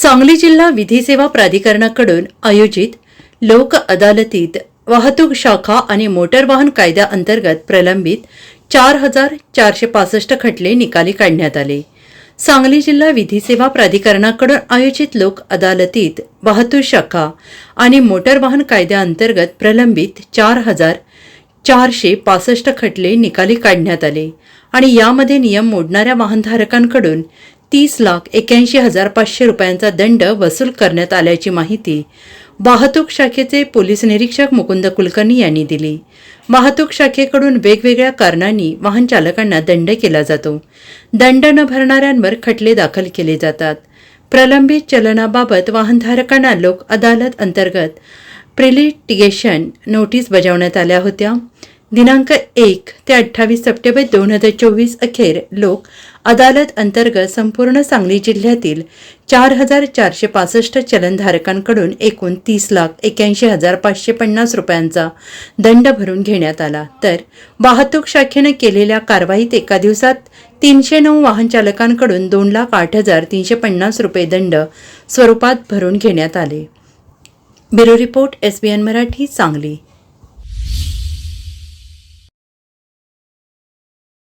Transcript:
सांगली जिल्हा विधी सेवा प्राधिकरणाकडून आयोजित लोक अदालतीत वाहतूक शाखा आणि मोटर वाहन कायद्याअंतर्गत प्रलंबित चार हजार चारशे पासष्ट खटले निकाली काढण्यात आले. सांगली जिल्हा विधी सेवा प्राधिकरणाकडून आयोजित लोक अदालतीत वाहतूक शाखा आणि मोटर वाहन कायद्याअंतर्गत प्रलंबित चार हजार चारशे पासष्ट खटले निकाली काढण्यात आले आणि यामध्ये नियम मोडणाऱ्या वाहनधारकांकडून तीस लाख एक्याऐंशी हजार पाचशे रुपयांचा दंड वसूल करण्यात आल्याची माहिती वाहतूक शाखेचे पोलीस निरीक्षक मुकुंद कुलकर्णी यांनी दिली. वाहतूक शाखेकडून वेगवेगळ्या कारणांनी वाहन चालकांना दंड केला जातो. दंड न भरणाऱ्यांवर खटले दाखल केले जातात. प्रलंबित चलनाबाबत वाहनधारकांना लोक अदालत अंतर्गत प्रिलिटिगेशन नोटीस बजावण्यात आल्या होत्या. दिनांक एक ते अठ्ठावीस सप्टेंबर दोन हजार चोवीस अखेर लोक अदालत अंतर्गत संपूर्ण सांगली जिल्ह्यातील चार हजार चारशे पासष्ट चलनधारकांकडून एकूण तीस लाख एक्याऐंशी हजार पाचशे पन्नास रुपयांचा दंड भरून घेण्यात आला. तर वाहतूक शाखेनं केलेल्या कारवाईत एका दिवसात तीनशे नऊ वाहन चालकांकडून दोन लाख आठ हजार तीनशे पन्नास रुपये दंड स्वरूपात भरून घेण्यात आले. Bureau report S B N Marathi Sangli.